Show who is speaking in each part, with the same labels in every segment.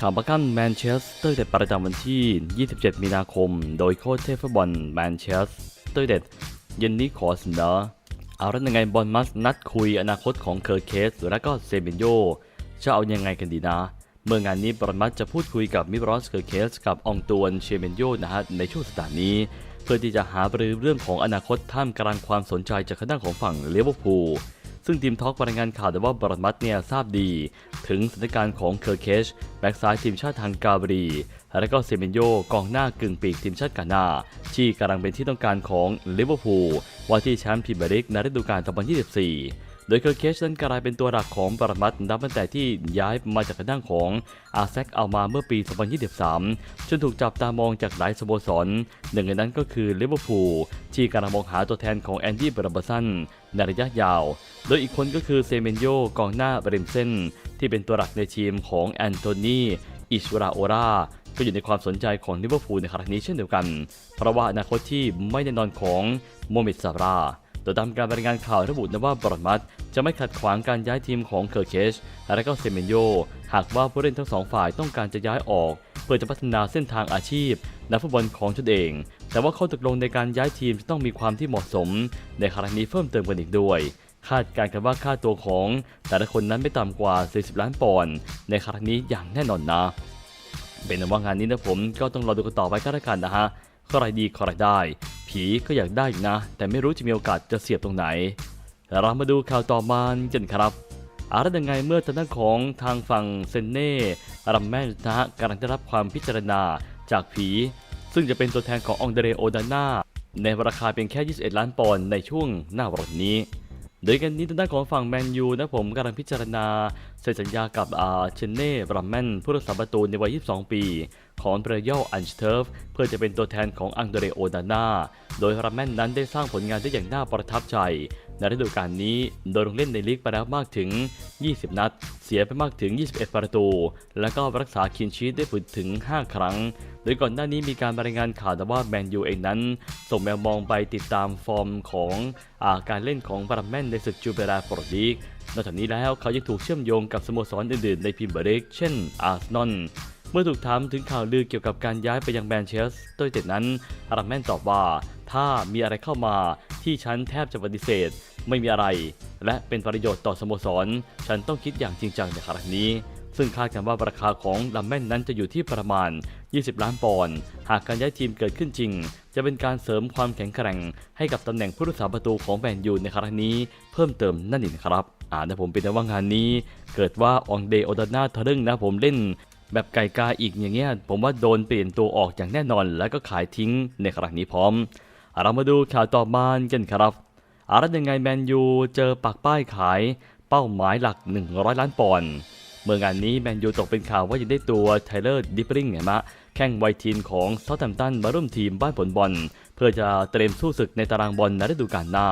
Speaker 1: ข่าวประกันแมนเชสเตอร์เด็ดประจำวันที่ 27 มีนาคม โดยโค้ชเทฟบอลแมนเชสเตอร์เด็ดเย็นนี้ขอเสนอเอาแล้วยังไงบอลมัสนัดคุยอนาคตของเคอร์เคส และก็เซเบนโยจะเอายังไงกันดีนะ เมื่องานนี้บอลมัสจะพูดคุยกับมิบรอสเคอร์เคส กับองตวนเชเบนโยนะฮะในช่วงสัปดาห์นี้ เพื่อที่จะหาบรือเรื่องของอนาคตท่ามกลางความสนใจจากคณะของฝั่งเลเวอร์พูล ซึ่งทีมทอล์กรายงานข่าวแต่ว่าบรอนมัตเนี่ยทราบดี ถึงสถานการณ์ของเคอร์เคชแบ็กซ้ายทีมชาติทางกาบรี และก็เซเมนโยกองหน้ากึ่งปีกทีมชาติกานาที่กำลังเป็นที่ต้องการของลิเวอร์พูลว่าที่แชมป์พรีเมียร์ลีกในฤดูกาล2024 โดยเคอร์เคชนั้นกลายเป็นตัวหลักของบรมัตนับตั้งแต่ที่ย้ายมาจากทางด้านของอาแซกเอามาเมื่อปี 2023 จนถูกจับตามองจากหลายสโมสร หนึ่งในนั้นก็คือลิเวอร์พูลที่กำลังมองหาตัวแทนของแอนดี้บราบสันในระยะยาว โดยอีกคนก็คือเซเมนโยกองหน้าบริมเส้นที่เป็นตัวหลักในทีมของแอนโทนีอิชราโอราก็อยู่ในความสนใจของลิเวอร์พูลในครั้งนี้เช่นเดียวกัน เพราะว่าอนาคตที่ไม่แน่นอนของโมเมดซารา โดยตามการรายงานข่าวระบุนะว่าบรอนมัตจะไม่ขัดขวางการย้ายทีมของเคอร์เคชและก็เซเมนโย หากว่าผู้เล่นทั้งสองฝ่ายต้องการจะย้ายออก เพื่อจะพัฒนาเส้นทางอาชีพนักฟุตบอลของตนเอง แต่ว่าข้อตกลงในการย้ายทีมจะต้องมีความที่เหมาะสม ในครั้งนี้เพิ่มเติมกันอีกด้วยคาดการณ์กันว่าค่าตัวของแต่ละคนนั้นไม่ต่ำกว่า 40 ล้านปอนด์ในครั้งนี้อย่างแน่นอนนะ เป็นว่างานนี้นะผมก็ต้องรอดูกันต่อไปก็แล้วกันนะฮะใครดีใครได้ ผีก็อยากได้อยู่นะ แต่ไม่รู้จะมีโอกาสจะเสียบตรงไหน เรามาดูข่าวต่อมากันครับอะไรยังไงเมื่อทางด้านของทางฝั่งเซนเน่รัมแมนนะฮะกำลังได้รับความพิจารณาจากผี ซึ่งจะเป็นตัวแทนขององเดเรโอดาน่าในราคาเพียงแค่ 21 ล้านปอนด์ในช่วงหน้าวันนี้ โดยกันนี้ทางด้านของฝั่งแมนยูนะผมกำลังพิจารณาเซ็นสัญญากับอาเชนเน่บรัมแมนผู้รักษาประตูในวัย 22 ปี ของเบรเยลอันชเทิร์ฟเพื่อจะเป็นตัวแทนของอังเดเรโอดาน่าโดยรัมแมนนั้นได้สร้างผลงานได้อย่างน่าประทับใจ ในฤดูกาลนี้โดยลงเล่นในลีกไปแล้วมากถึง 20 นัด เสียไปมากถึง 21 ประตู และก็รักษาคินชีตได้ถึง 5 ครั้ง โดยก่อนหน้านี้มีการรายงานข่าวแต่ว่าแมนยูเองนั้น ส่งแมวมองไปติดตามฟอร์มของอาการเล่นของบรัมแมนในศึกจูเบราฟอร์ลีกนอกจากนี้แล้วเขายังถูกเชื่อมโยงกับสโมสรอื่นๆในพรีเมียร์ลีกเช่นอาร์เซนอล เมื่อถูกถามถึงข่าวลือเกี่ยวกับการย้ายไปยังแมนเชสเตอร์เต็ดนั้นอารัมแมนตอบว่า ถ้ามีอะไรเข้ามาที่ฉันแทบจะปฏิเสธ ไม่มีอะไร และเป็นประโยชน์ต่อสโมสร ฉันต้องคิดอย่างจริงจังในครั้งนี้ ซึ่งคาดกันว่าราคาของลัมแมนนั้นจะอยู่ที่ประมาณ 20 ล้านปอนด์หากการย้ายทีมเกิดขึ้นจริง จะเป็นการเสริมความแข็งแกร่ง ให้กับตำแหน่งผู้รักษาประตูของแมนยูในครั้งนี้ เพิ่มเติมนั่นเองครับอ่านะผมเป็นแต่ว่างานนี้ เกิดว่าอองเดโอดาน่าทะลึ่งนะผมเล่น แบบไก่กาอีกอย่างเงี้ยผมว่าโดนเปลี่ยนตัวออกอย่างแน่นอน แล้วก็ขายทิ้งในครั้งนี้พร้อม เรามาดูข่าวต่อมากันครับอะไรยังไงแมนยูเจอปักป้ายขายเป้าหมายหลัก 100 ล้านปอนด์เมื่องานนี้แมนยูตกเป็นข่าวว่าจะได้ตัวไทเลอร์ดิปริงเนี่ยมะแข่งไวทีนของเซาท์แฮมตันมาร่วมทีมบ้านผลบอล เพื่อจะเตรียมสู้ศึกในตารางบอลในฤดูกาลหน้า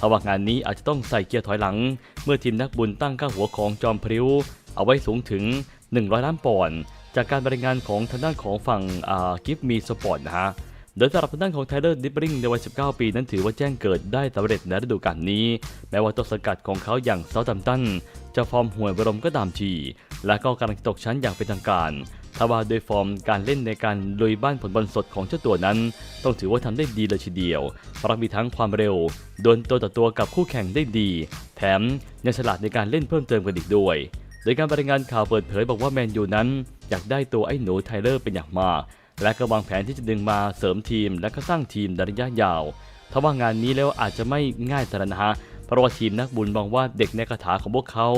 Speaker 1: ทว่างานนี้อาจจะต้องใส่เกียร์ถอยหลัง เมื่อทีมนักบุญตั้งค่าหัวของจอมพริ้ว เอาไว้สูงถึง 100 ล้านปอนด์จากการบริงานของทางด้านของฝั่งกิฟมีสปอร์ตนะฮะ โดยสำหรับทางด้านของไทเลอร์ดิปริงในวัย 19 ปีนั้นถือว่าแจ้งเกิดได้สำเร็จในฤดูกาลนี้ แม้ว่าต้นสังกัดของเขาอย่างเซาท์แฮมตันจะฟอร์มห่วยบรมก็ตามที และก็กำลังตกชั้นอย่างเป็นทางการถ้าว่าโดยฟอร์มการเล่นในการลุยบ้านผลบอลสดของเจ้าตัวนั้น ต้องถือว่าทำได้ดีเลยทีเดียว เพราะมีทั้งความเร็ว โดวลตัวต่อตัวกับคู่แข่งได้ดี แถมยังฉลาดในการเล่นเพิ่มเติมกันอีกด้วย โดยการรายงานข่าวเปิดเผยบอกว่าแมนยูนั้น อยากได้ตัวไอ้หนูไทเลอร์เป็นอย่างมาก และก็วางแผนที่จะดึงมาเสริมทีม และก็สร้างทีมในระยะยาวถ้าว่างานนี้แล้วอาจจะไม่ง่ายแต่ละนะฮะเพราะว่าทีมนักบุญมองว่าเด็กในคาถาของพวกเขา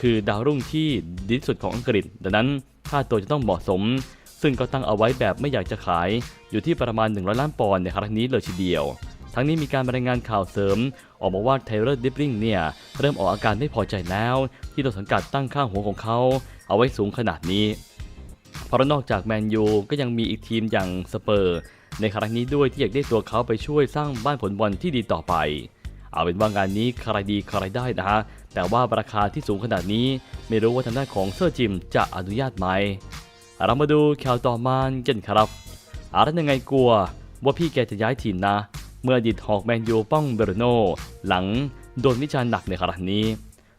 Speaker 1: คือดาวรุ่งที่ดีที่สุดของอังกฤษ ดังนั้นค่าตัวจะต้องเหมาะสม ซึ่งก็ตั้งเอาไว้แบบไม่อยากจะขาย อยู่ที่ประมาณ 100 ล้านปอนด์ในครั้งนี้เลยทีเดียว ทั้งนี้มีการรายงานข่าวเสริม ออกมาว่าไทเลอร์ดิปริงเนี่ย เริ่มออกอาการไม่พอใจแล้ว ที่ต้นสังกัดตั้งค่าหัวของเขา เอาไว้สูงขนาดนี้ เพราะนอกจากแมนยูก็ยังมีอีกทีมอย่างสเปอร์ ในครั้งนี้ด้วยที่อยากได้ตัวเขาไปช่วยสร้างบ้านผลบอลที่ดีต่อไป เอาเป็นว่างานนี้ใครดีใครได้นะฮะแต่ว่าราคาที่สูงขนาดนี้ ไม่รู้ว่าทางด้านของเซอร์จิมจะอนุญาตไหมเรามาดูข่าวต่อมากันครับอะไรยังไงกลัวว่าพี่แกจะย้ายทีมนะ เมื่ออดีตหอกแมนยูป้องเบรโนหลังโดนวิจารณ์หนักในครั้งนี้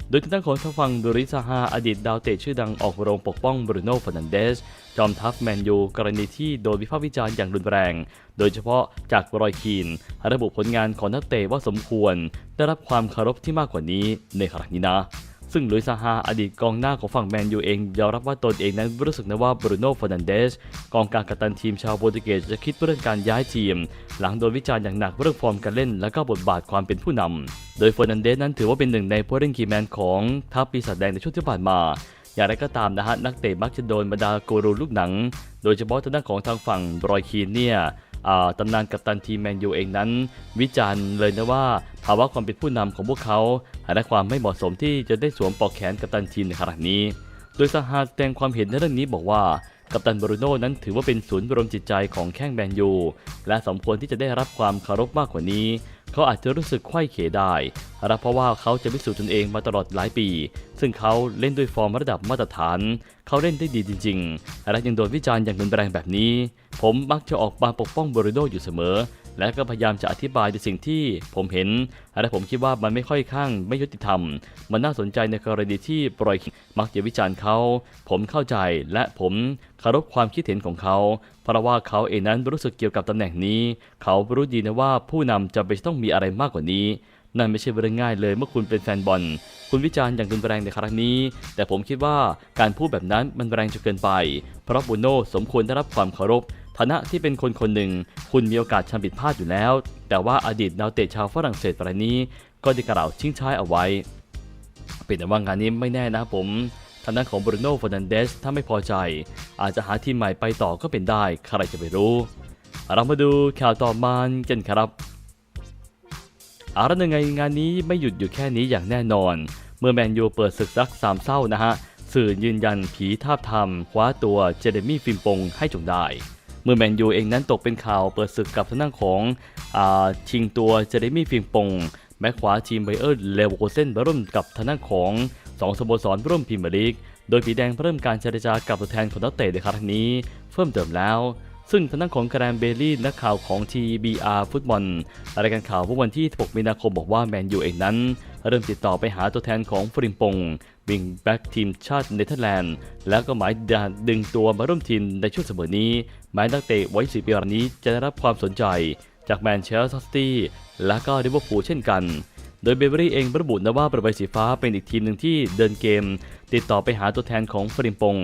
Speaker 1: โดยทางด้านของทางฝั่งบริซาฮาอดีตดาวเตะชื่อดังออกโรงปกป้องบรูโน่ฟ e ร์นันเดส จอมทัพแมนยูกรณีที่โดนวิพากษ์วิจารณ์อย่างรุนแรง โดยเฉพาะจากรอยคีน ระบุผลงานของนักเตะว่าสมควร ได้รับความเคารพที่มากกว่านี้ในครั้งนี้นะ ซึ่งลุยซาฮาอดีตกองหน้าของฝั่งแมนยูเองยอมรับว่าตนเองนั้นรู้สึกนะว่าบรูโน่ฟ e ร์นันเดสกองกลางกัปตันทีมชาวโปรตุเกสจะคิดเรื่องการย้ายทีม หลังโดนวิจารณ์อย่างหนักเรื่องฟอร์มการเล่น และก็บทบาทความเป็นผู้นำโดยฟอร์นันเดสนั้นถือว่าเป็นหนึ่งในผู้เล่นคีแมนของทัพปีศาจแดงในช่วงที่ผ่านมาอย่างไรก็ตามนะฮะนักเตะมักจะโดนบรรดากูรูลูกหนัง โดยเฉพาะทางด้านของทางฝั่งบรอยคีนเนี่ย ตำนานกัปตันทีมแมนยูเองนั้น วิจารณ์เลยนะว่าภาวะความเป็นผู้นำของพวกเขาและความไม่เหมาะสมที่จะได้สวมปลอกแขนกัปตันทีมในขณะนี้ โดยซาฮาแสดงความเห็นในเรื่องนี้บอกว่ากัปตันบรูโน่นั้นถือว่าเป็นศูนย์รวมจิตใจของแข้งแมนยูและสมควรที่จะได้รับความเคารพมากกว่านี้ เขาอาจจะรู้สึกไข้เขได้รับเพราะว่าเขาจะพิสูจน์ตนเองมาตลอดหลายปี ซึ่งเขาเล่นด้วยฟอร์มระดับมาตรฐาน เขาเล่นได้ดีจริง ๆ และยังโดนวิจารณ์อย่างรุนแรงแบบนี้ ผมมักจะออกมาปกป้องบริโดอยู่เสมอ และก็พยายามจะอธิบายในสิ่งที่ผมเห็น และผมคิดว่ามันไม่ค่อยข้างไม่ยุติธรรม มันน่าสนใจในกรณีที่ปล่อยมักจะวิจารณ์เขา ผมเข้าใจและผมคารพความคิดเห็นของเขา เพราะว่าเขาเองนั้นรู้สึกเกี่ยวกับตำแหน่งนี้ เขารู้ดีนะว่าผู้นำจะเป็นต้องมีอะไรมากกว่านี้ นั่นไม่ใช่เรื่องง่ายเลยเมื่อคุณเป็นแฟนบอลคุณวิจารณ์อย่างรุนแรงในครั้งนี้ แต่ผมคิดว่าการพูดแบบนั้นมันแรงจนเกินไป เพราะบูโน่สมควรได้รับความเคารพ ฐานะที่เป็นคนคนหนึ่ง คุณมีโอกาสทำผิดพลาดอยู่แล้ว แต่ว่าอดีตดาวเตะชาวฝรั่งเศสรายนี้ ก็ได้กล่าวชิงช้ายเอาไว้เป็นแต่ว่างานนี้ไม่แน่นะผมทางด้านของบรูโน่ฟ e ร์นันเดสถ้าไม่พอใจ อาจจะหาทีมใหม่ไปต่อก็เป็นได้ ใครจะไปรู้ เรามาดูข่าวต่อมากันครับอาละยังไงงานนี้ไม่หยุดอยู่แค่นี้อย่างแน่นอน เมื่อแมนยูเปิดศึกรักสามเศร้านะฮะสื่อยืนยันผีทาบทามคว้าตัวเจเรมี่ฟิมปงให้จงได้ มื่อแมนยูเองนั้นตกเป็นข่าวเปิดศึกกับทางด้านของอชิงตัวเจเรมี่ฟิมปงแม้ขวาทีมไบเออร์เลว์โคเซนร่วมกับทางด้านของสองสโมสรร่วมพรีเมียร์ลีก โดยผีแดงเริ่มการเจรจากับตัวแทนของนักเตะในครั้งนี้ เพิ่มเติมแล้ว ซึ่งทางด้านของแกรนเบลลี่นักข่าวของ TBR ฟุตบอลรายการข่าวเมื่อวันที่6มีนาคมบอกว่าแมนยูเองนั้น เริ่มติดต่อไปหาตัวแทนของฟริมปง วิงแบ็กทีมชาติเนเธอร์แลนด์ แล้วก็หมายดึงตัวมาร่วมทีมในช่วงเสมอนี้แม้นักเตะไว้สีปีรายนี้จะได้รับความสนใจ จากแมนเชสเตอร์ซิตี้และก็ลิเวอร์พูลเช่นกัน โดยเบเบอรี่เองระบุนะว่าประใบสีฟ้าเป็นอีกทีมหนึ่งที่เดินเกม ติดต่อไปหาตัวแทนของฟริมปง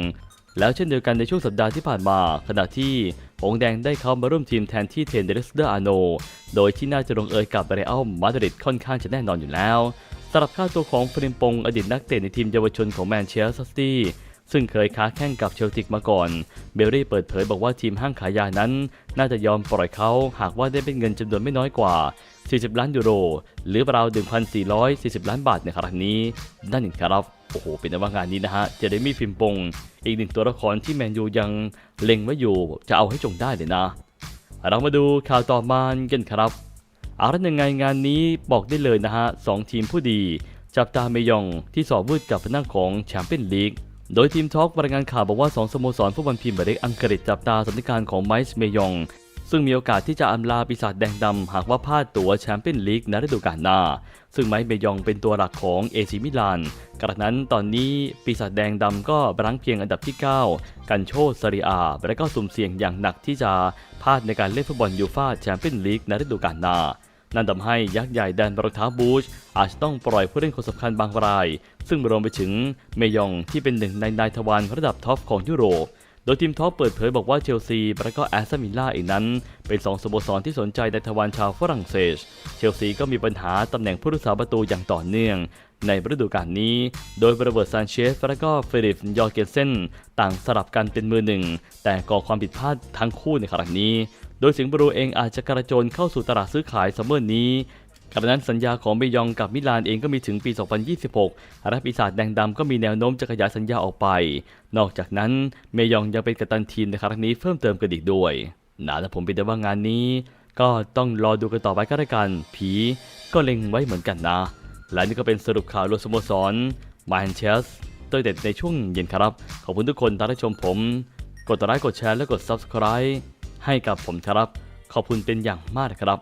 Speaker 1: แล้วเช่นเดียวกันในช่วงสัปดาห์ที่ผ่านมา ขณะที่หงแดงได้เข้ามาร่วมทีมแทนที่เทนเดรสเดอร์อาโน โดยที่น่าจะลงเอยกับเรอัลมาดริดค่อนข้างจะแน่นอนอยู่แล้วำหรับค่าตัวของฟริมปงอดีตนักเตะในทีมเยาวชนของแมนเชสเตอร์ซิตี้ซึ่งเคยค้าแข่งกับเชลติกมาก่อน เบลลี่เปิดเผยบอกว่าทีมห้างขายยานั้น น่าจะยอมปล่อยเขาหากว่าได้เป็นเงินจำนวนไม่น้อยกว่า 40 ล้านยูโร หรือราว 1,440 ล้านบาทในครั้งนี้ นั่นเองครับ โอ้โห เป็นว่างานนี้นะฮะ เจเรมี่ฟิมปง อีกหนึ่งตัวละครที่แมนยูยังเล็งไว้อยู่ จะเอาให้จงได้เลยนะ เรามาดูข่าวต่อมากันครับ เอาละยังไงงานนี้บอกได้เลยนะฮะสองทีมผู้ดี จับตาเมยองที่สอบวืดกับพนักของแชมเปี้ยนลีกโดยทีมทอล์กรายงานข่าวบอกว่า 2 สโมสรฟุตบอลพรีเมียร์ลีกอังกฤษจับตาสถานการณ์ของไมซ์เมยอง ซึ่งมีโอกาสที่จะอำลาปีศาจแดงดำหากว่าพลาดตั๋วแชมเปี้ยนลีกในฤดูกาลหน้า ซึ่งไมซ์เมยองเป็นตัวหลักของเอซิมิลานกระนั้นตอนนี้ปีศาจแดงดำก็รั้งเพียงอันดับที่ 9 กันโชซาริอา และก็สุ่มเสี่ยงอย่างหนักที่จะพลาดในการเล่นฟุตบอลยูฟ่าแชมเปี้ยนลีกในฤดูกาลหน้า นั่นทำให้ยักษ์ใหญ่แดนรองเท้าบูชอาจจะต้องปล่อยผู้เล่นคนสำคัญบางราย ซึ่งรวมไปถึงเมยองที่เป็นหนึ่งในนายทวารระดับท็อปของยุโรป โดยทีมท็อปเปิดเผยบอกว่าเชลซีและก็แอสตันวิลล่าเองนั้น เป็นสองสโมสรที่สนใจในทวารชาวฝรั่งเศส เชลซีก็มีปัญหาตำแหน่งผู้รักษาประตูอย่างต่อเนื่องในฤดูกาลนี้ โดยโรเบิร์ตซานเชสและก็เฟลิปยอร์เกนเซนต่างสลับกันเป็นมือหนึ่ง แต่ก่อความผิดพลาดทั้งคู่ในครั้งนี้ ดยสิงห์บรูเองอาจจะกระโจนเข้าสู่ตลาดซื้อขายซัมเมอร์นี้กระนั้นสัญญาของเบยองกับมิลานเองก็มีถึงปี 2026และปีศาจแดงดำก็มีแนวโน้มจะขยายสัญญาออกไป นอกจากนั้นเมยองยังเป็นกัปตันทีมในครั้งนี้เพิ่มเติมกันอีกด้วยนะและผมเป็นแต่ว่างานนี้ ก็ต้องรอดูกันต่อไปก็แล้วกัน ผีก็เล็งไว้เหมือนกันนะ และนี่ก็เป็นสรุปข่าวรวมสโมสรแมนเชสเตอร์เด็ดในช่วงเย็นครับ ขอบคุณทุกคนที่รับชมผม กดไลค์กดแชร์และกด Subscribe ให้กับผมครับ ขอบคุณเป็นอย่างมากครับ